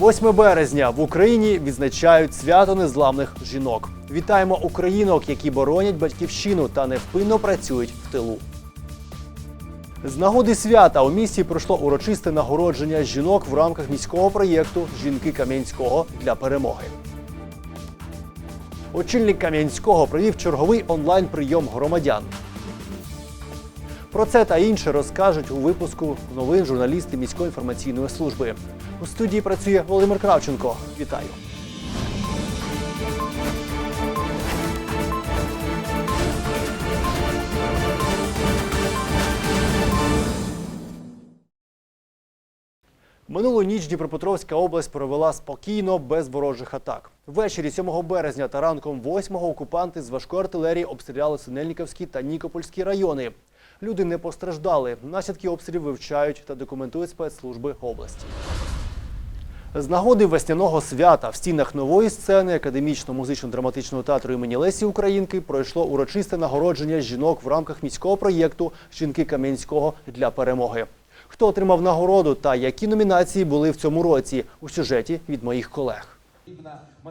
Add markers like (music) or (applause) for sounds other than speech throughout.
8 березня в Україні відзначають свято незламних жінок. Вітаємо українок, які боронять батьківщину та невпинно працюють в тилу. З нагоди свята у місті пройшло урочисте нагородження жінок в рамках міського проєкту Жінки Кам'янського для перемоги. Очільник Кам'янського провів черговий онлайн прийом громадян. Про це та інше розкажуть у випуску новин журналісти міської інформаційної служби. У студії працює Володимир Кравченко. Вітаю. Минулу ніч Дніпропетровська область провела спокійно, без ворожих атак. Ввечері 7 березня та ранком 8-го окупанти з важкої артилерії обстріляли Синельниківський та Нікопольські райони. Люди не постраждали. Наслідки обстрілів вивчають та документують спецслужби області. З нагоди весняного свята в стінах нової сцени академічно-музично-драматичного театру імені Лесі Українки пройшло урочисте нагородження жінок в рамках міського проєкту Жінки Кам'янського для перемоги. Хто отримав нагороду та які номінації були в цьому році у сюжеті від моїх колег.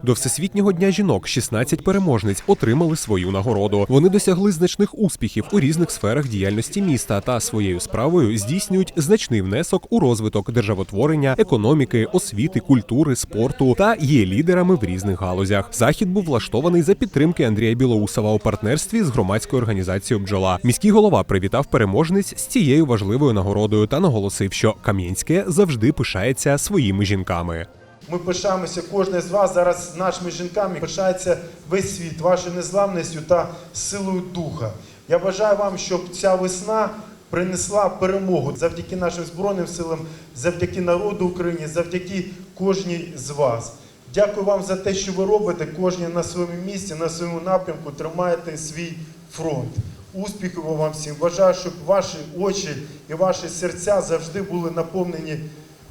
До Всесвітнього дня жінок 16 переможниць отримали свою нагороду. Вони досягли значних успіхів у різних сферах діяльності міста та своєю справою здійснюють значний внесок у розвиток державотворення, економіки, освіти, культури, спорту та є лідерами в різних галузях. Захід був влаштований за підтримки Андрія Білоусова у партнерстві з громадською організацією Бджола. Міський голова привітав переможниць з цією важливою нагородою та наголосив, що Кам'янське завжди пишається своїми жінками. Ми пишаємося, кожен з вас зараз з нашими жінками пишається весь світ, вашою незламністю та силою духа. Я бажаю вам, щоб ця весна принесла перемогу завдяки нашим Збройним силам, завдяки народу України, завдяки кожній з вас. Дякую вам за те, що ви робите, кожен на своєму місці, на своєму напрямку тримаєте свій фронт. Успіхів вам всім. Бажаю, щоб ваші очі і ваші серця завжди були наповнені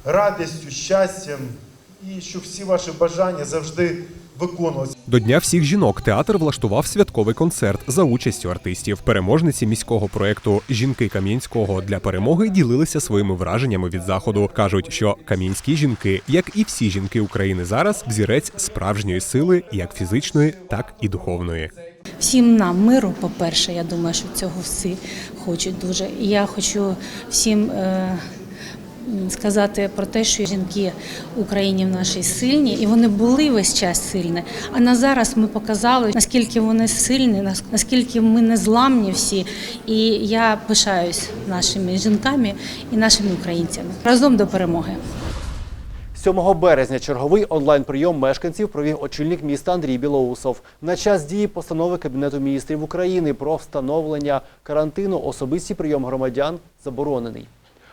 радістю, щастям і щоб всі ваші бажання завжди виконувалися. До Дня всіх жінок театр влаштував святковий концерт за участю артистів. Переможниці міського проекту Жінки Кам'янського для перемоги ділилися своїми враженнями від заходу. кажуть, що кам'янські жінки, як і всі жінки України зараз, взірець справжньої сили, як фізичної, так і духовної. Всім нам миру, по-перше, я думаю, що цього всі хочуть дуже. І я хочу всім е, сказати про те, що жінки в Україні в нашій сильні, і вони були весь час сильні. А на зараз ми показали, наскільки вони сильні, нас- наскільки ми незламні всі. І я пишаюсь нашими жінками і нашими українцями. Разом до перемоги. 7 березня черговий онлайн-прийом мешканців провів очільник міста Андрій Білоусов. На час дії постанови Кабінету міністрів України про встановлення карантину особистий прийом громадян заборонений.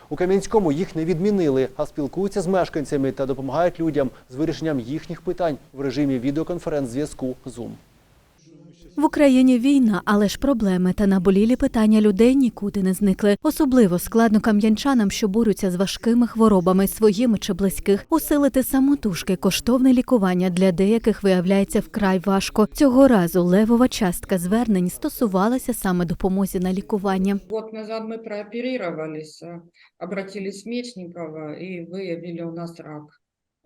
У Кам'янському їх не відмінили, а спілкуються з мешканцями та допомагають людям з вирішенням їхніх питань в режимі відеоконференц-зв'язку Zoom. В Україні війна, але ж проблеми та наболілі питання людей нікуди не зникли. Особливо складно кам'янчанам, що борються з важкими хворобами своїми чи близьких. Усилити самотужки коштовне лікування для деяких виявляється вкрай важко. Цього разу левова частка звернень стосувалася саме допомозі на лікування. Год назад мы прооперировались, а, обратились Мечникова и выявили у нас рак.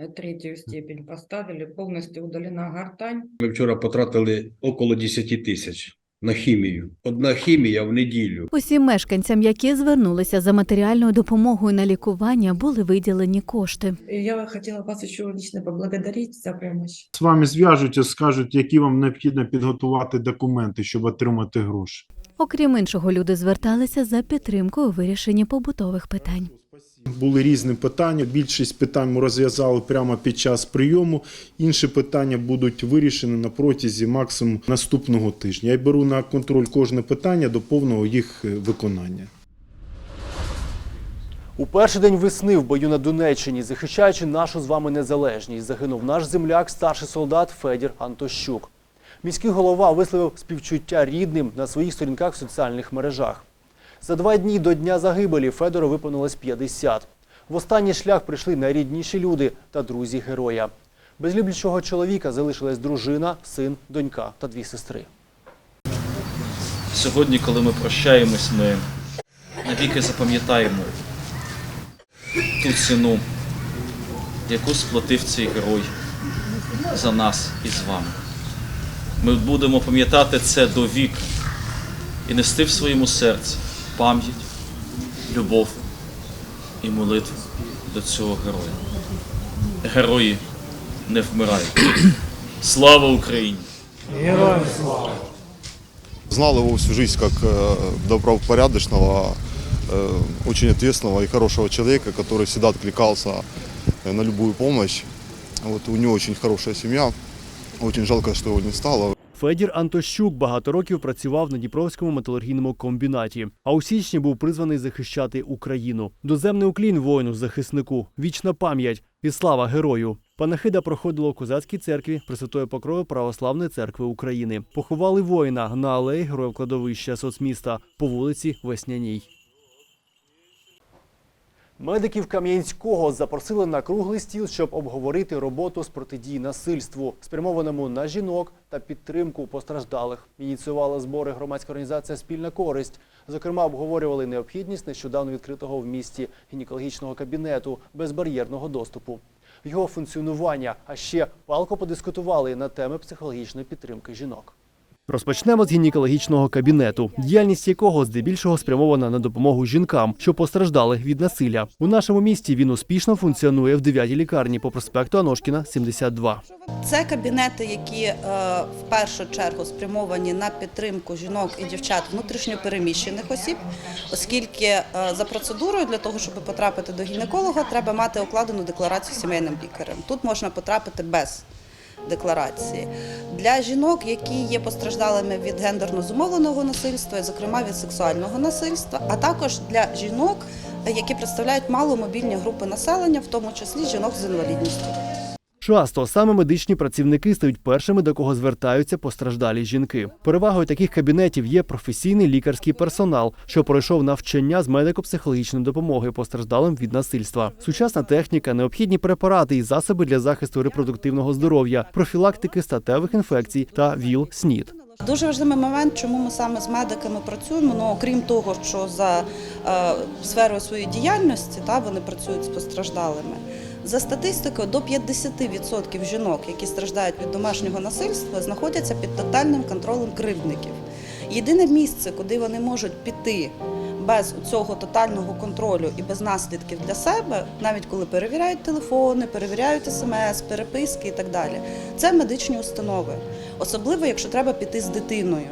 Э, Третью степень поставили, полностью удалена гортань. Ми вчора потратили около 10 тисяч на хімію. Одна хімія в неділю. Усім мешканцям, які звернулися за матеріальною допомогою на лікування, були виділені кошти. Я хотела вас еще лично поблагодарить за помощь. З вами зв'яжуться, скажуть, які вам необхідно підготувати документи, щоб отримати гроші. Окрім іншого, люди зверталися за підтримкою у вирішенні побутових питань. Були різні питання. Більшість питань ми розв'язали прямо під час прийому. Інші питання будуть вирішені на протязі максимум наступного тижня. Я беру на контроль кожне питання до повного їх е, виконання. У перший день весни в бою на Донеччині, захищаючи нашу з вами незалежність, загинув наш земляк, старший солдат Федір Антощук. Міський голова висловив співчуття рідним на своїх сторінках в соціальних мережах. За два дні до дня загибелі Федору виповнилось 50. В останній шлях прийшли найрідніші люди та друзі героя. Без люблячого чоловіка залишилась дружина, син, донька та дві сестри. Сьогодні, коли ми прощаємось, ми навіки запам'ятаємо ту ціну, яку сплатив цей герой за нас і з вами. Ми будемо пам'ятати це до віку і нести в своєму серці пам'ять, любов і молитву до цього героя. Герої не вмирають. Слава Україні! Знал его всю жизнь как э, добропорядочного, э, очень ответственного и хорошего человека, который всегда откликался э, на любую помощь. Вот у него очень хорошая семья. Очень жалко, что его не стало. Федір Антощук багато років працював на Дніпровському металургійному комбінаті, а у січні був призваний захищати Україну. Доземний уклін воїну захиснику, вічна пам'ять і слава герою. Панахида проходила у козацькій церкві Пресвятої Покрови Православної церкви України. Поховали воїна на алеї Героїв кладовища соцміста по вулиці Весняній. Медиків Кам'янського запросили на круглий стіл, щоб обговорити роботу з протидії насильству, спрямованому на жінок та підтримку постраждалих. Ініціювала збори громадська організація Спільна користь. Зокрема, обговорювали необхідність нещодавно відкритого в місті гінекологічного кабінету безбар'єрного доступу. Його функціонування, а ще палко подискутували на теми психологічної підтримки жінок. Розпочнемо з гінекологічного кабінету, діяльність якого здебільшого спрямована на допомогу жінкам, що постраждали від насилля. У нашому місті він успішно функціонує в 9-й лікарні по проспекту Аношкіна, 72. Це кабінети, які е, в першу чергу спрямовані на підтримку жінок і дівчат внутрішньопереміщених осіб, оскільки е, за процедурою для того, щоб потрапити до гінеколога, треба мати укладену декларацію сімейним лікарем. Тут можна потрапити без декларації. Для жінок, які є постраждалими від гендерно зумовленого насильства, зокрема від сексуального насильства, а також для жінок, які представляють маломобільні групи населення, в тому числі жінок з інвалідністю. Часто саме медичні працівники стають першими, до кого звертаються постраждалі жінки. Перевагою таких кабінетів є професійний лікарський персонал, що пройшов навчання з медико-психологічної допомоги постраждалим від насильства. Сучасна техніка, необхідні препарати і засоби для захисту репродуктивного здоров'я, профілактики статевих інфекцій та ВІЛ СНІД. Дуже важливий момент, чому ми саме з медиками працюємо. Ну окрім того, що за е, сферою своєї діяльності та вони працюють з постраждалими. За статистикою, до 50% жінок, які страждають від домашнього насильства, знаходяться під тотальним контролем кривдників. Єдине місце, куди вони можуть піти без цього тотального контролю і без наслідків для себе, навіть коли перевіряють телефони, перевіряють смс, переписки і так далі, це медичні установи, особливо якщо треба піти з дитиною.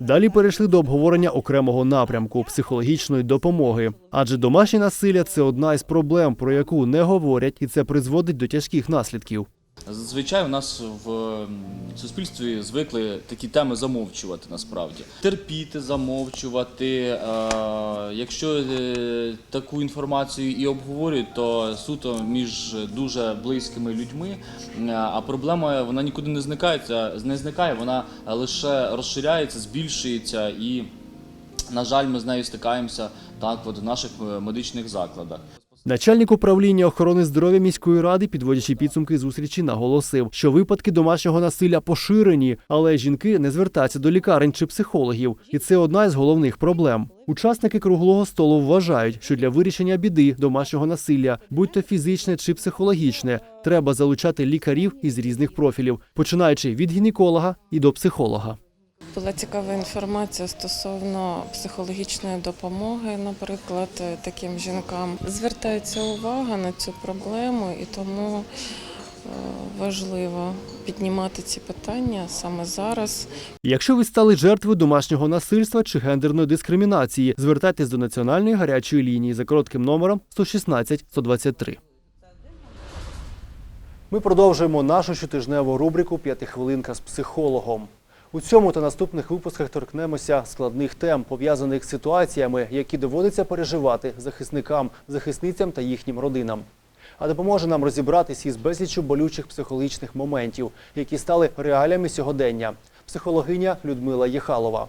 Далі перейшли до обговорення окремого напрямку психологічної допомоги. Адже домашнє насилля це одна із проблем, про яку не говорять, і це призводить до тяжких наслідків. Зазвичай у нас в суспільстві звикли такі теми замовчувати насправді. Терпіти, замовчувати. Е, якщо е, таку інформацію і обговорюють, то суто між дуже близькими людьми. Е, А проблема вона нікуди не зникається, не зникає, вона лише розширяється, збільшується і. На жаль, ми з нею стикаємося так от в наших медичних закладах. Начальник управління охорони здоров'я міської ради, підводячи підсумки зустрічі, наголосив, що випадки домашнього насилля поширені, але жінки не звертаються до лікарень чи психологів, і це одна із головних проблем. Учасники круглого столу вважають, що для вирішення біди домашнього насилля, будь то фізичне чи психологічне, треба залучати лікарів із різних профілів, починаючи від гінеколога і до психолога. Була цікава інформація стосовно психологічної допомоги, наприклад, таким жінкам. Звертається увага на цю проблему, і тому е, важливо піднімати ці питання саме зараз. Якщо ви стали жертвою домашнього насильства чи гендерної дискримінації, звертайтесь до національної гарячої лінії за коротким номером 116 123. Ми продовжуємо нашу щотижневу рубрику П'ятихвилинка з психологом. У цьому та наступних випусках торкнемося складних тем, пов'язаних з ситуаціями, які доводиться переживати захисникам, захисницям та їхнім родинам. А допоможе нам розібратись із безліччю болючих психологічних моментів, які стали реаліями сьогодення. Психологиня Людмила Єхалова.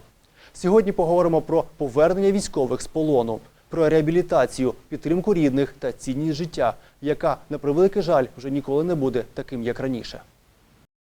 Сьогодні поговоримо про повернення військових з полону, про реабілітацію, підтримку рідних та цінність життя, яка, на превеликий жаль, вже ніколи не буде таким, як раніше.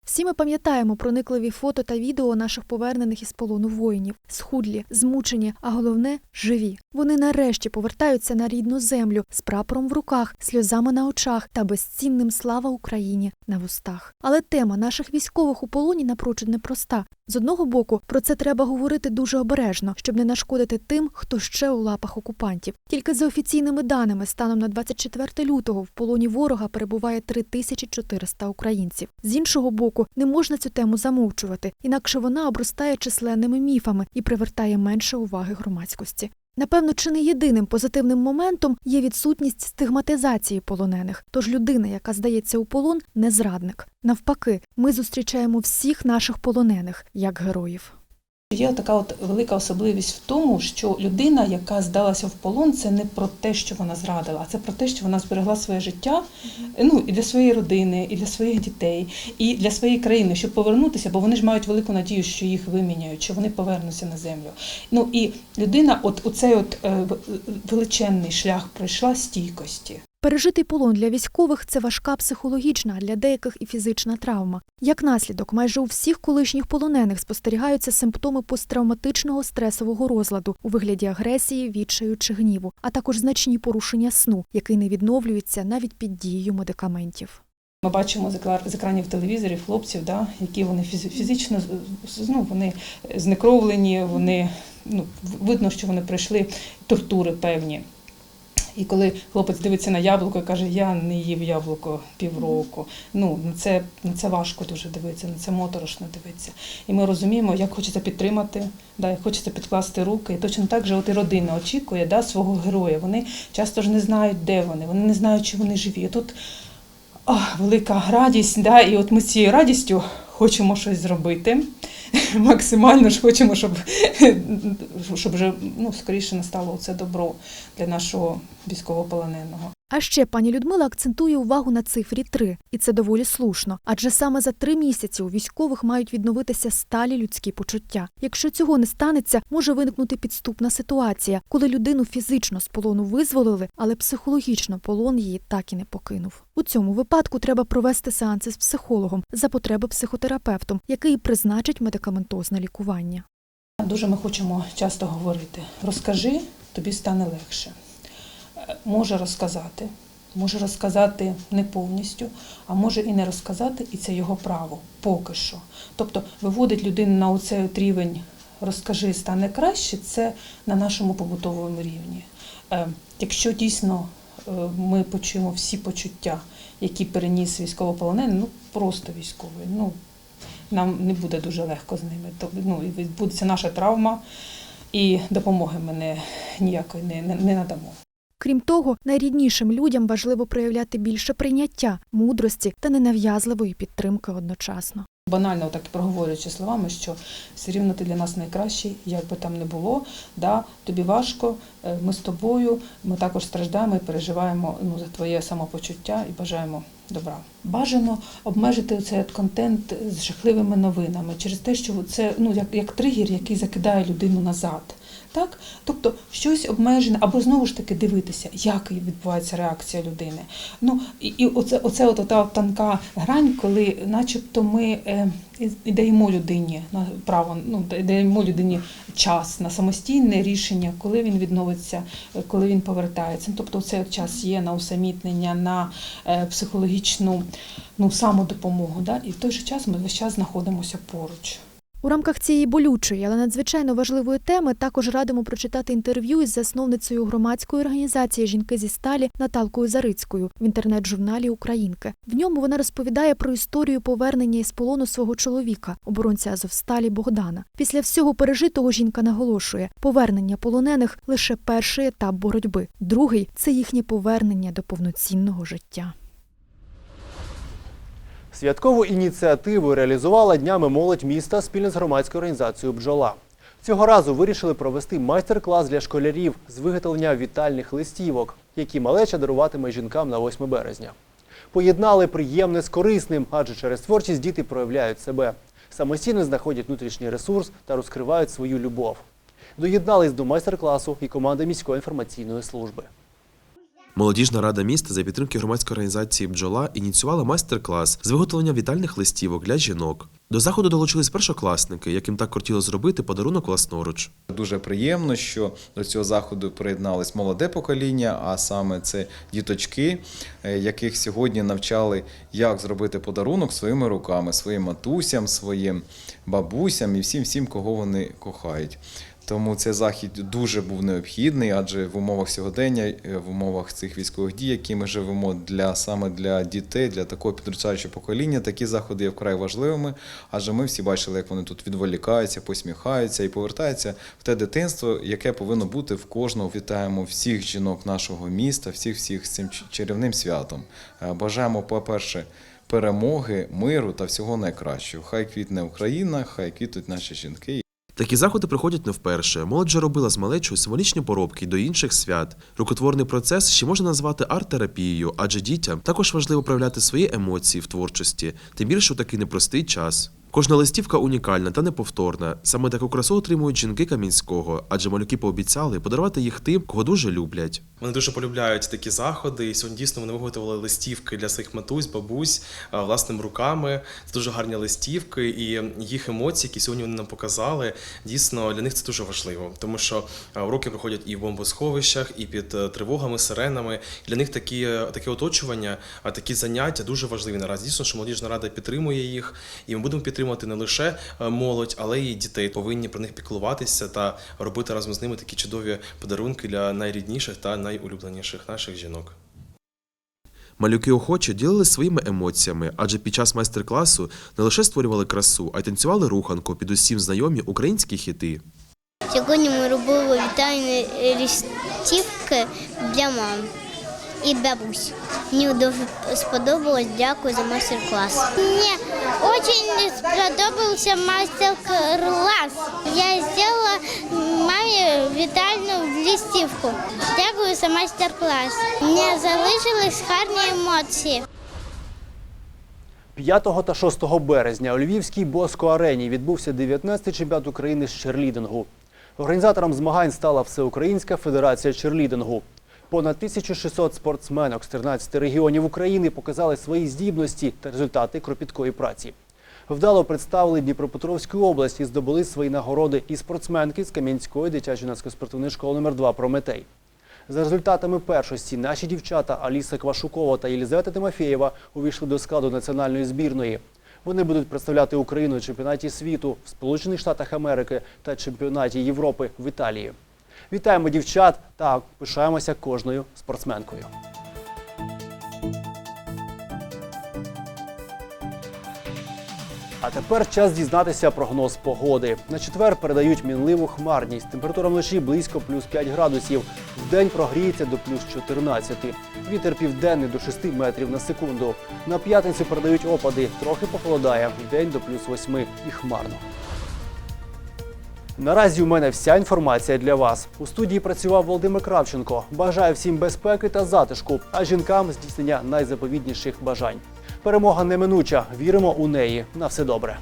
Всі ми пам'ятаємо проникливі фото та відео наших повернених із полону воїнів, схудлі, змучені, а головне живі. Вони нарешті повертаються на рідну землю з прапором в руках, сльозами на очах та безцінним слава Україні на вустах. Але тема наших військових у полоні напрочуд непроста. З одного боку, про це треба говорити дуже обережно, щоб не нашкодити тим, хто ще у лапах окупантів. Тільки за офіційними даними, станом на 24 лютого в полоні ворога перебуває 3400 українців. З іншого боку, не можна цю тему замовчувати, інакше вона обростає численними міфами і привертає менше уваги громадськості. Напевно, чи не єдиним позитивним моментом є відсутність стигматизації полонених. Тож людина, яка здається у полон, не зрадник. Навпаки, ми зустрічаємо всіх наших полонених як героїв. Є така от велика особливість в тому, що людина, яка здалася в полон, це не про те, що вона зрадила, а це про те, що вона зберегла своє життя, ну і для своєї родини, і для своїх дітей, і для своєї країни, щоб повернутися, бо вони ж мають велику надію, що їх виміняють, що вони повернуться на землю. Ну і людина, от у цей от е, величезний шлях пройшла стійкості. Пережитий полон для військових це важка психологічна, а для деяких і фізична травма. Як наслідок, майже у всіх колишніх полонених спостерігаються симптоми посттравматичного стресового розладу у вигляді агресії, відчаю чи гніву, а також значні порушення сну, який не відновлюється навіть під дією медикаментів. Ми бачимо з екранів телевізорів хлопців, да, які вони фізи- фізично ну, вони знекровлені, вони ну, видно, що вони пройшли тортури певні. І коли хлопець дивиться на яблуко і каже, я не їв яблуко півроку. Ну на це на це важко дуже дивитися, на це моторошно дивитися. І ми розуміємо, як хочеться підтримати, да, як хочеться підкласти руки. І точно так же от і родина очікує да, свого героя. Вони часто ж не знають, де вони, вони не знають, чи вони живі. І тут а, велика радість, да, і от ми з цією радістю хочемо щось зробити. (laughs) Максимально ж хочемо, щоб, (laughs) щоб вже ну, скоріше настало це добро для нашого військовополоненого. А ще пані Людмила акцентує увагу на цифрі 3. і це доволі слушно. Адже саме за три місяці у військових мають відновитися сталі людські почуття. Якщо цього не станеться, може виникнути підступна ситуація, коли людину фізично з полону визволили, але психологічно полон її так і не покинув. У цьому випадку треба провести сеанси з психологом за потреби психотерапевтом, який призначить медикаментозне лікування. Дуже ми хочемо часто говорити: розкажи, тобі стане легше. Може розказати, може розказати не повністю, а може і не розказати, і це його право поки що. Тобто виводить людину на оцей рівень розкажи, стане краще, це на нашому побутовому рівні. Е, Якщо дійсно е, ми почуємо всі почуття, які переніс військовополонений, ну просто військовий. Ну, нам не буде дуже легко з ними. Тобто, ну, відбудеться наша травма, і допомоги ми не, ніякої не, не надамо. Крім того, найріднішим людям важливо проявляти більше прийняття, мудрості та ненав'язливої підтримки одночасно. Банально так проговорюючи словами, що все рівно ти для нас найкращий, як би там не було, да, тобі важко, е, ми з тобою, ми також страждаємо і переживаємо ну, за твоє самопочуття і бажаємо добра. Бажано обмежити цей контент з жахливими новинами через те, що це ну, як, як тригер, який закидає людину назад. Так? Тобто щось обмежене, або знову ж таки дивитися, як відбувається реакція людини. Ну, і, і оце, оце от, та тонка грань, коли начебто ми е, даємо людині на право, ну, даємо людині час на самостійне рішення, коли він відновиться, е, коли він повертається. Тобто цей час є на усамітнення, на е, психологічну ну, самодопомогу. Да? І в той же час ми весь час знаходимося поруч. У рамках цієї болючої, але надзвичайно важливої теми також радимо прочитати інтерв'ю із засновницею громадської організації Жінки зі сталі Наталкою Зарицькою в інтернет-журналі Українки. В ньому вона розповідає про історію повернення із полону свого чоловіка, оборонця Азовсталі Богдана. Після всього пережитого жінка наголошує: повернення полонених лише перший етап боротьби. Другий це їхнє повернення до повноцінного життя. Святкову ініціативу реалізувала днями молодь міста спільно з громадською організацією Бджола. Цього разу вирішили провести майстер-клас для школярів з виготовлення вітальних листівок, які малеча даруватиме жінкам на 8 березня. Поєднали приємне з корисним, адже через творчість діти проявляють себе, самостійно знаходять внутрішній ресурс та розкривають свою любов. Доєднались до майстер-класу і команда міської інформаційної служби. Молодіжна рада міста за підтримки громадської організації Бджола ініціювала майстер-клас з виготовлення вітальних листівок для жінок. До заходу долучились першокласники, яким так хотіло зробити подарунок власноруч. Дуже приємно, що до цього заходу приєдналось молоде покоління, а саме це діточки, е, яких сьогодні навчали, як зробити подарунок своїми руками, своїм матусям, своїм бабусям і всім, всім, кого вони кохають. Тому цей захід дуже був необхідний, адже в умовах сьогодення, е, в умовах цих військових дій, які ми живемо для саме для дітей, для такого підростаючого покоління, такі заходи є вкрай важливими. Адже ми всі бачили, як вони тут відволікаються, посміхаються і повертаються в те дитинство, яке повинно бути в кожного. Вітаємо всіх жінок нашого міста, всіх всіх з цим чарівним святом. Е, Бажаємо, по-перше, перемоги, миру та всього найкращого. Хай квітне Україна, хай квітнуть наші жінки. Такі заходи приходять не вперше. Молодь же робила з малечою символічні поробки до інших свят. Рукотворний процес ще можна назвати арт-терапією, адже дітям також важливо проявляти свої емоції в творчості, тим більше у такий непростий час. Кожна листівка унікальна та неповторна. Саме таку красу отримують жінки Камінського, адже малюки пообіцяли подарувати їх тим, кого дуже люблять. Вони дуже полюбляють такі заходи. І сьогодні дійсно вони виготовили листівки для своїх матусь, бабусь власними руками. Це дуже гарні листівки, і їх емоції, які сьогодні вони нам показали, дійсно для них це дуже важливо, тому що уроки проходять і в бомбосховищах, і під е, тривогами, сиренами. Для них такі е, таке оточування, а такі заняття дуже важливі наразі. Дійсно, що молодіжна рада підтримує їх, і ми будемо підтримувати не лише е, молодь, але й дітей. Повинні про них піклуватися та робити разом з ними такі чудові подарунки для найрідніших та найулюбленіших наших жінок. Малюки охоче ділились своїми емоціями, адже під час майстер-класу не лише створювали красу, а й танцювали руханку під усім знайомі українські хіти. Сьогодні ми робили вітальні листівки для мам і бабусь. Мені дуже сподобалось. Дякую за майстер-клас. Мені дуже сподобався майстер-клас. Я зробила мамі вітальну листівку. Дякую за майстер-клас. Мені залишились гарні емоції. 5 та 6 березня у Львівській Боско-арені відбувся 19-й чемпіонат України з черлідингу. Організатором змагань стала Всеукраїнська федерація черлідингу. Понад 1600 спортсменок з 13 регіонів України показали свої здібності та результати кропіткої праці. Вдало представили Дніпропетровську область і здобули свої нагороди і спортсменки з Кам'янської дитячо-юнацької спортивної школи номер 2 Прометей. За результатами першості наші дівчата Аліса Квашукова та Єлізавета Тимофєєва увійшли до складу національної збірної. Вони будуть представляти Україну у чемпіонаті світу в Сполучених Штатах Америки та чемпіонаті Європи в Італії. Вітаємо дівчат та пишаємося кожною спортсменкою. А тепер час дізнатися прогноз погоди. На четвер передають мінливу хмарність. Температура вночі близько плюс 5 градусів. Вдень прогріється до плюс 14. Вітер південний до 6 метрів на секунду. На п'ятницю передають опади. Трохи похолодає. Вдень до плюс 8 і хмарно. Наразі у мене вся інформація для вас. У студії працював Володимир Кравченко. Бажаю всім безпеки та затишку, а жінкам здійснення найзаповідніших бажань. Перемога неминуча. Віримо у неї. На все добре.